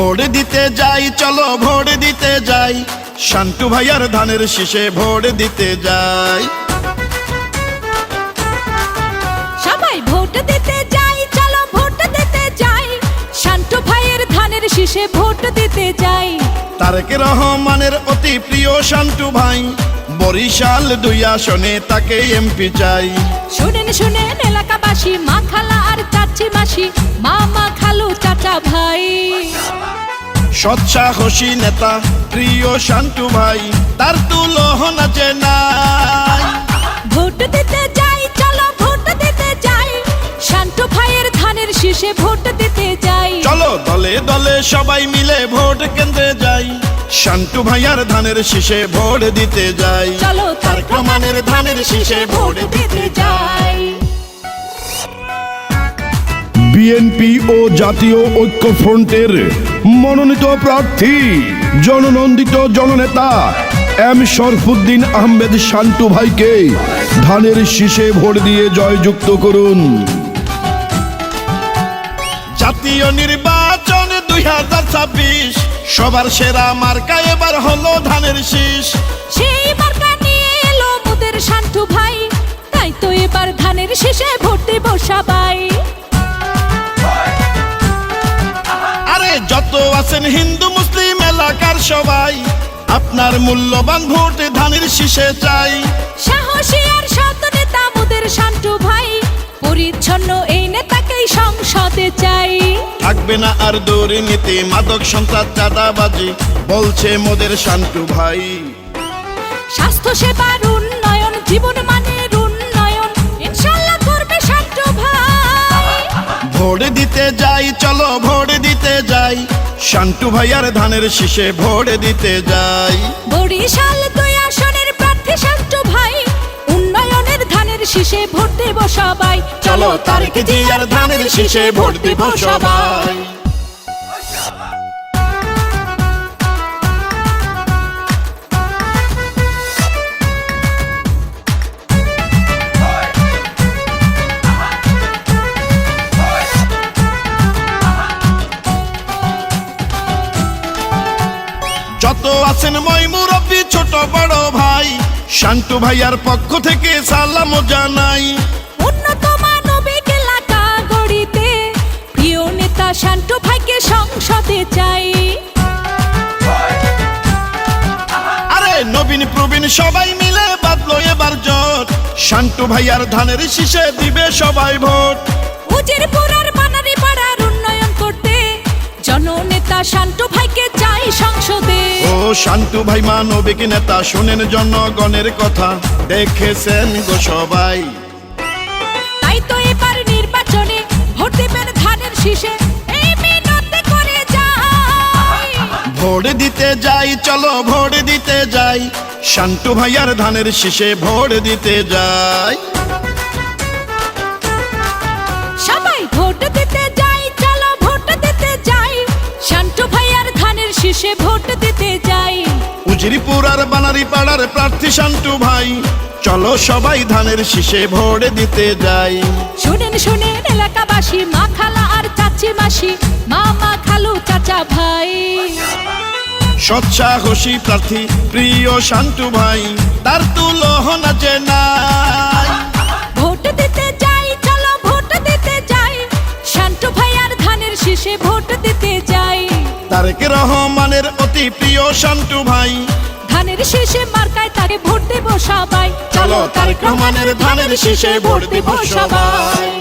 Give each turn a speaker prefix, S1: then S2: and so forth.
S1: Vote দিতে যাই চলো ভোট দিতে যাই। শান্তু ভাইয়ার ধানের শীষে ভোট দিতে যাই।
S2: সবাই ভোট দিতে যাই চলো ভোট দিতে যাই। শান্ত ভাইয়ের ধানের শীষে ভোট দিতে যাই।
S1: তারেক রহমানের অতি প্রিয় শান্টু ভাই বরিশাল দুই আসনে তাকে এমপি চাই।
S2: শুনেন শুনেন এলাকাবাসী মা খালা আর চাচি মাসি মামা খালু চাচা ভাই।
S1: সৎসাহসী নেতা প্রিয় শান্টু ভাই তার তুলনা যে নাই।
S2: ভোট দিতে যাই চলো ভোট দিতে যাই। শান্ত ভাইয়ের ধানের শীষে ভোট দিতে যাই।
S1: চলো দলে দলে সবাই মিলে ভোট কেন্দ্রে যাই। শান্টু ভাইয়ার ধানের শীষে ভোট দিতে যাই।
S2: চলো তার
S1: প্রমাণের ধানের শীষে ভোট দিতে যাই।
S3: বিএনপি ও জাতীয় ঐক্যফ্রন্টের মনোনীত প্রার্থী জননন্দিত জননেতা এম শরফুদ্দিন আহমেদ শান্টু ভাইকে ধানের শীষে ভোট দিয়ে জয়যুক্ত করুন।
S1: জাতীয় নির্বাচন দুই হাজার ছাব্বিশ সবার সেরা মার্কা এবার হলো ধানের শীষ।
S2: সেই মার্কা নিয়ে এলো মোদের শান্তু ভাই তাই তো এবার ধানের শীষে ভোট দেব সবাই।
S1: আছেন হিন্দু মুসলিম এলাকার সবাই। আপনার মূল্যবান ভোট ধানের শীষে চাই।
S2: সাহসী আর সৎ নেতা মোদের শান্তু ভাই পরিচ্ছন্ন এই নেতাকেই সংসদে চাই।
S1: থাকবে না আর দুর্নীতি মাদক সন্ত্রাস চাঁদাবাজি বলছে মোদের শান্টু ভাই।
S2: স্বাস্থ্য সেবার উন্নয়ন জীবন মানের
S1: ভোট দিতে যাই, চলো ভোট দিতে যাই। শান্টু ভাইয়ার ধানের শীষে ভোট দিতে যাই।
S2: বরিশাল দুই আসনের প্রার্থী শান্তু ভাই, উন্নয়নের ধানের শীষে ভোট দেব সবাই।
S1: চলো তারিখ জিয়ার ধানের শীষে ভোট দেব সবাই। আছেন মই মুরব্বী ছোট বড় ভাই। শান্টু ভাইয়ার পক্ষ থেকে সালাম জানাই।
S2: উন্নত মানবিক এলাকা গড়িতে প্রিয় নেতা শান্তু ভাইকে সংসদে চাই।
S1: আরে নবীন প্রবীণ সবাই মিলে বাদলো এবার জোট। শান্টু ভাইয়ার ধানের শীষে দিবে সবাই ভোট।
S2: উজিরপুরার জননেতা শান্তু ভাইকে চাই সংসদে।
S1: ও শান্টু ভাই মানবিক নেতা শোনেন জনগণের কথা দেখেছেন গো সবাই।
S2: তাই তো এবার নির্বাচনে ভোট দেবেন ধানের শীষে
S1: ভোট দিতে যাই চলো ভোট দিতে যাই শান্টু ভাইয়ার ধানের শীষে ভোট দিতে যাই। উজিরপুর আর বানারি পাড়ার প্রার্থী শান্টু ভাই। চলো সবাই ধানের শীষে ভোট দিতে যাই।
S2: শুনেন শুনেন এলাকাবাসী মা খালা আর চাচি মাসি মামা খালু চাচা ভাই।
S1: সৎসাহসী প্রার্থী প্রিয় শান্তু ভাই তার তুলনা যে নাই।
S2: ভোট দিতে যাই চলো ভোট দিতে যাই। শান্তু ভাই আর ধানের শীষে ভোট দিতে
S1: তারেক রহমানের অতি প্রিয় শান্তু ভাই।
S2: ধানের শেষে মার্কায় তাকে ভোট দেব সবাই।
S1: চলো তারেক রহমানের ধানের শেষে ভোট দেব সবাই।